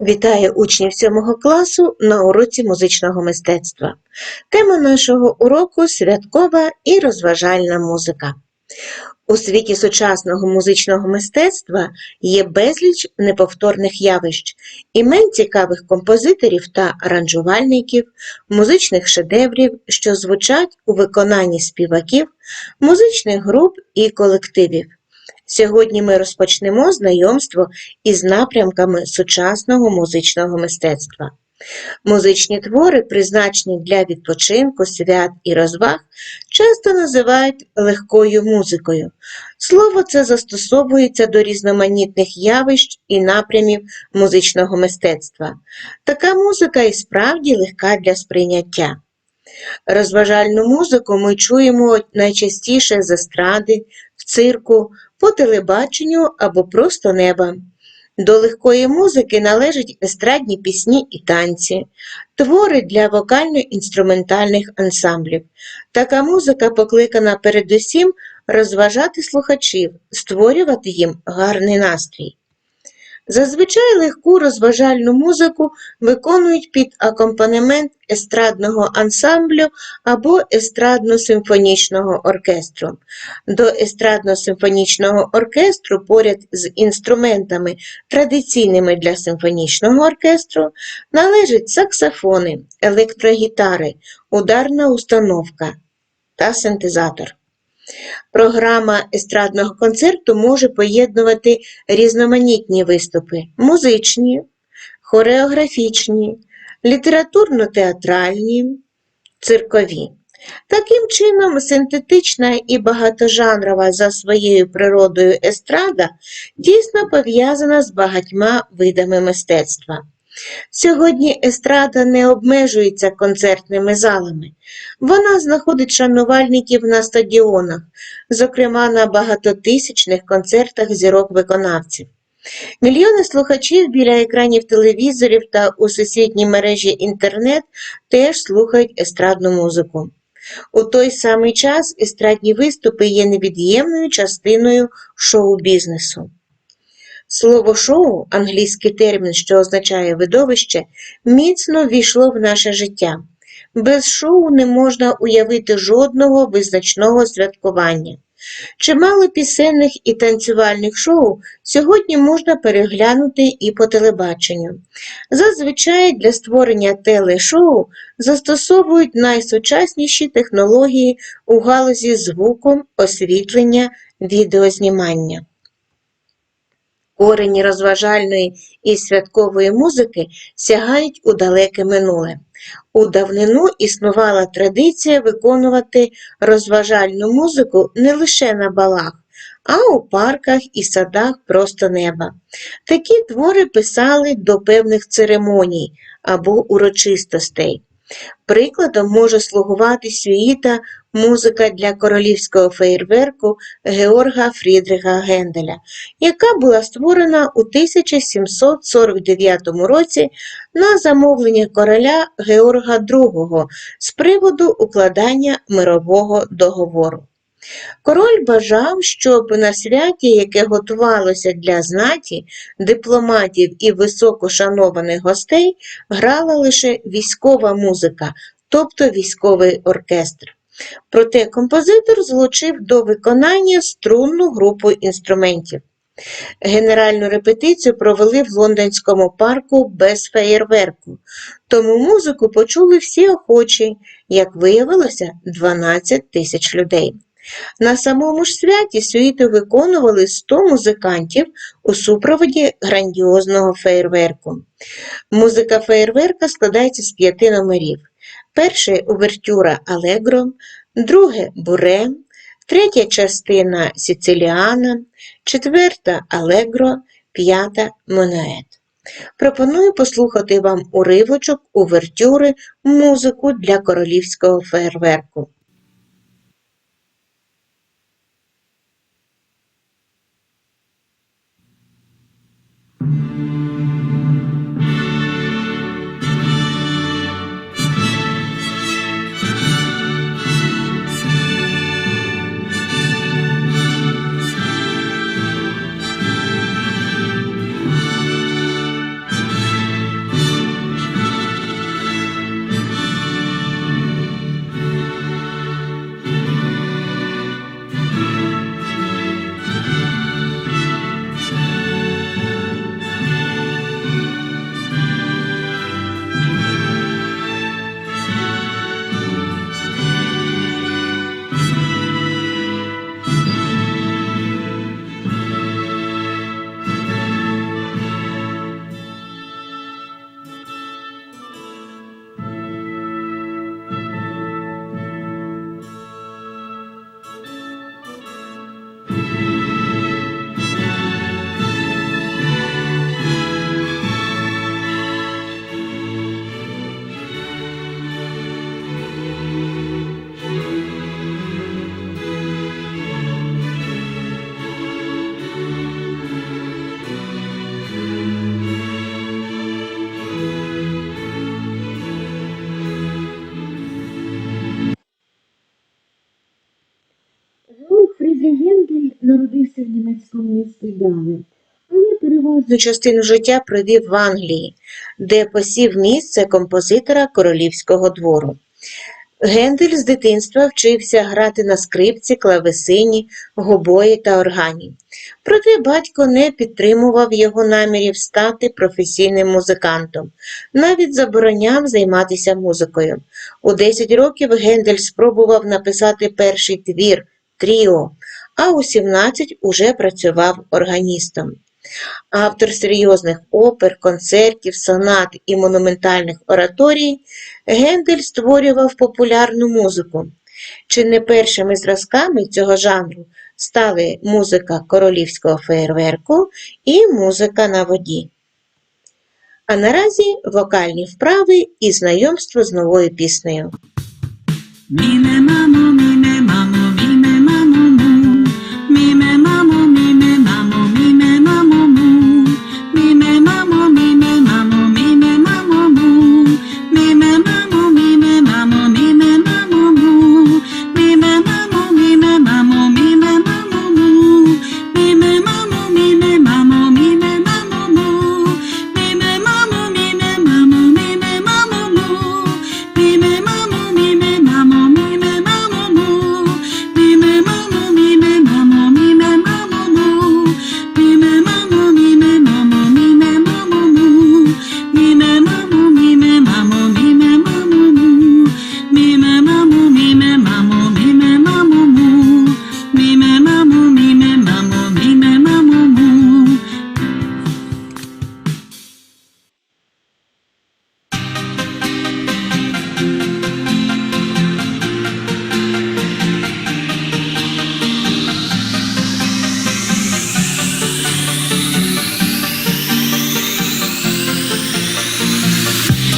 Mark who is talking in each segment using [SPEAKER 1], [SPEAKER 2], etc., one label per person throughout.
[SPEAKER 1] Вітаю учнів 7 класу на уроці музичного мистецтва. Тема нашого уроку святкова і розважальна музика. У світі сучасного музичного мистецтва є безліч неповторних явищ, імен цікавих композиторів та аранжувальників, музичних шедеврів, що звучать у виконанні співаків, музичних груп і колективів. Сьогодні ми розпочнемо знайомство із напрямками сучасного музичного мистецтва. Музичні твори, призначені для відпочинку, свят і розваг, часто називають легкою музикою. Слово це застосовується до різноманітних явищ і напрямів музичного мистецтва. Така музика і справді легка для сприйняття. Розважальну музику ми чуємо найчастіше з естради, в цирку, по телебаченню або просто неба. До легкої музики належать естрадні пісні і танці, твори для вокально-інструментальних ансамблів. Така музика покликана передусім розважати слухачів, створювати їм гарний настрій. Зазвичай легку розважальну музику виконують під акомпанемент естрадного ансамблю або естрадно-симфонічного оркестру. До естрадно-симфонічного оркестру поряд з інструментами, традиційними для симфонічного оркестру, належать саксофони, електрогітари, ударна установка та синтезатор. Програма естрадного концерту може поєднувати різноманітні виступи музичні, хореографічні, літературно-театральні, циркові. Таким чином, синтетична і багатожанрова за своєю природою естрада дійсно пов'язана з багатьма видами мистецтва. Сьогодні естрада не обмежується концертними залами. Вона знаходить шанувальників на стадіонах, зокрема на багатотисячних концертах зірок-виконавців. Мільйони слухачів біля екранів телевізорів та у сусідній мережі інтернет теж слухають естрадну музику. У той самий час естрадні виступи є невід'ємною частиною шоу-бізнесу. Слово шоу, англійський термін, що означає видовище, міцно ввійшло в наше життя. Без шоу не можна уявити жодного визначного святкування. Чимало пісенних і танцювальних шоу сьогодні можна переглянути і по телебаченню. Зазвичай для створення телешоу застосовують найсучасніші технології у галузі звуку, освітлення, відеознімання. Корені розважальної і святкової музики сягають у далеке минуле. У давнину існувала традиція виконувати розважальну музику не лише на балах, а у парках і садах просто неба. Такі твори писали до певних церемоній або урочистостей. Прикладом може слугувати сюїта музика для королівського феєрверку Георга Фрідриха Генделя, яка була створена у 1749 році на замовлення короля Георга II з приводу укладання мирового договору. Король бажав, щоб на святі, яке готувалося для знаті, дипломатів і високошанованих гостей, грала лише військова музика, тобто військовий оркестр. Проте композитор злучив до виконання струнну групу інструментів. Генеральну репетицію провели в лондонському парку без феєрверку, тому музику почули всі охочі, як виявилося, 12 тисяч людей. На самому ж святі сюїти виконували 100 музикантів у супроводі грандіозного феєрверку. Музика феєрверка складається з п'яти номерів. Перший увертюра Алегро, друге буре, третя частина Сіциліана, четверта Алегро, п'ята Монует. Пропоную послухати вам уривочок увертюри музику для королівського феєрверку. Народився в німецькому місті Гале, але переважну частину життя провів в Англії, де посів місце композитора королівського двору. Гендель з дитинства вчився грати на скрипці, клавесині, гобої та органі. Проте батько не підтримував його намірів стати професійним музикантом, навіть забороняв займатися музикою. У 10 років Гендель спробував написати перший твір Тріо, а у 17 уже працював органістом. Автор серйозних опер, концертів, сонат і монументальних ораторій, Гендель створював популярну музику. Чи не першими зразками цього жанру стали музика королівського феєрверку і музика на воді. А наразі вокальні вправи і знайомство з новою піснею.
[SPEAKER 2] Mime mamo, mime mamo,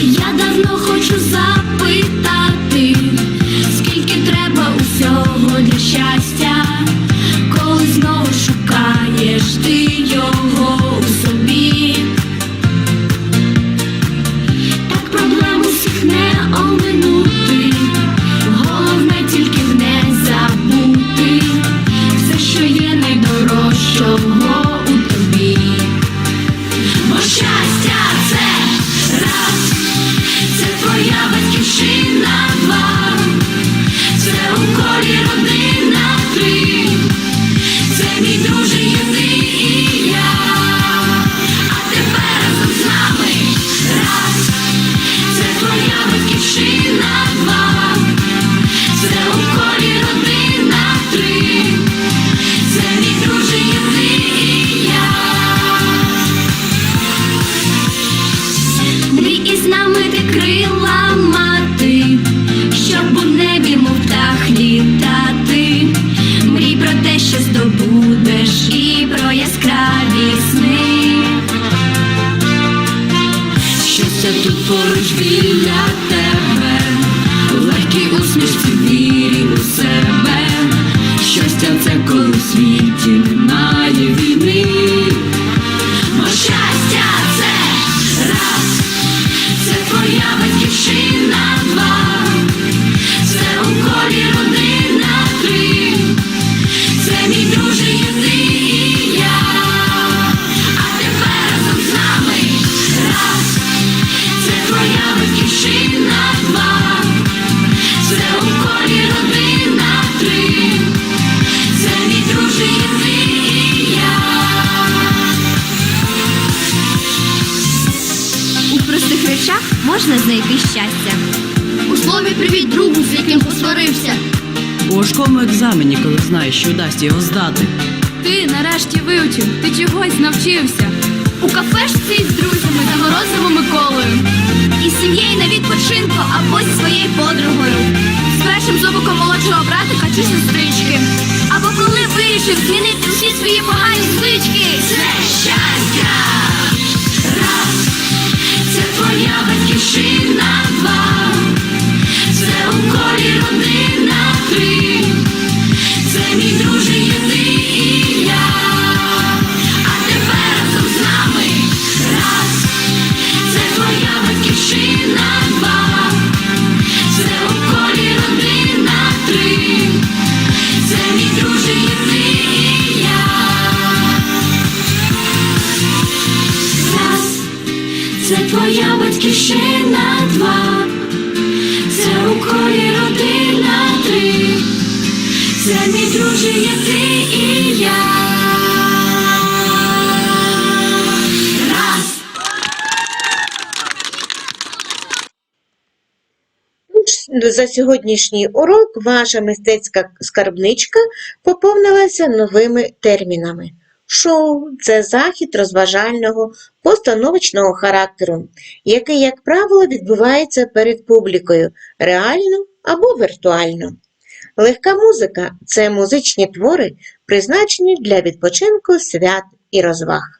[SPEAKER 3] Я давно хочу запитати, скільки треба усього для щастя, поруч біля тебе,
[SPEAKER 4] можна знайти щастя.
[SPEAKER 3] У слові привіт другу, з яким посварився.
[SPEAKER 2] У важкому екзамені, коли знаєш, що вдасть його здати.
[SPEAKER 5] Ти нарешті вивчив, ти чогось навчився.
[SPEAKER 3] У кафешці з друзями та морозивом Миколою.
[SPEAKER 4] І з сім'єю на відпочинку або зі своєю подругою.
[SPEAKER 5] З першим зубиком молодшого братика чи сестрички.
[SPEAKER 4] Або коли вирішив змінити всі свої погані звички.
[SPEAKER 1] За сьогоднішній урок ваша мистецька скарбничка поповнилася новими термінами. Шоу це захід розважального, постановочного характеру, який, як правило, відбувається перед публікою реально або віртуально. Легка музика це музичні твори, призначені для відпочинку свят і розваг.